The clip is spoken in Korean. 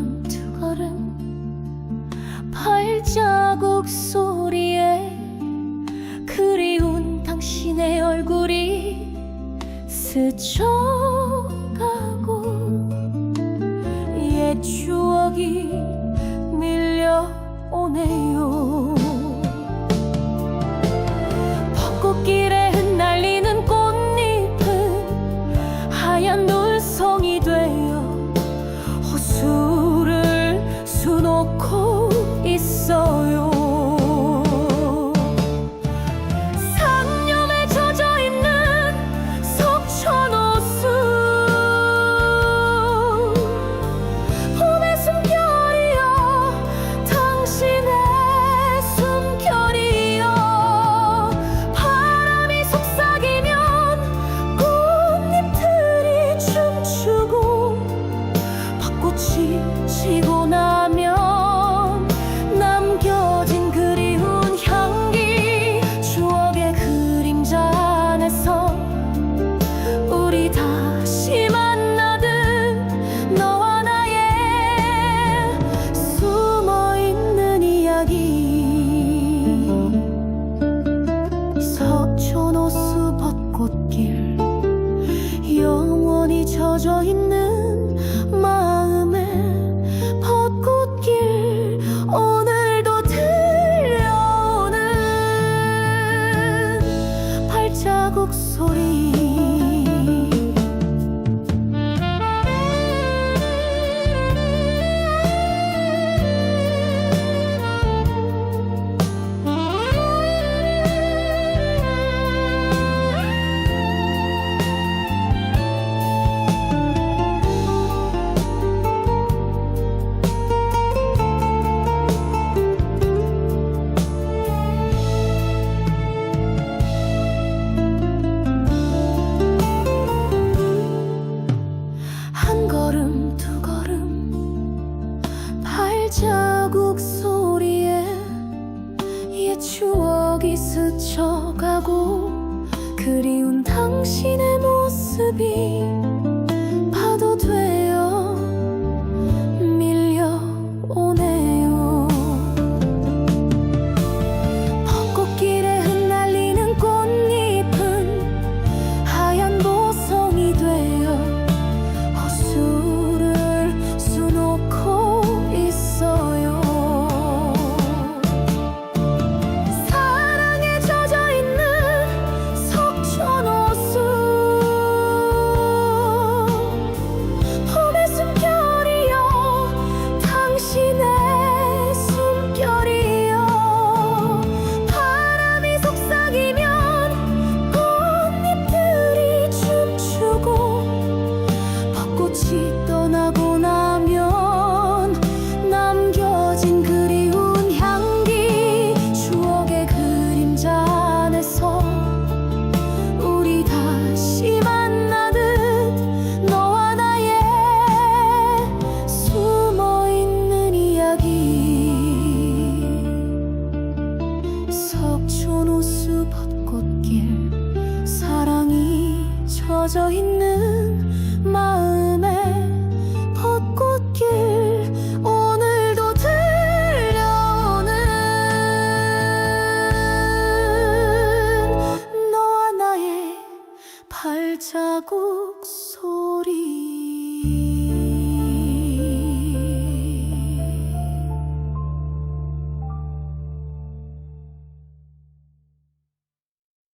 걸음 두 걸음 발자국 소리에 그리운 당신의 얼굴이 스쳐가고 옛 추억이 기억이 스쳐가고 그리운 당신의 모습이 파도 돼. 석촌 호수 벚꽃길 사랑이 젖어 있는 마음에 벚꽃길 오늘도 들려오는 너와 나의 발자국 소리.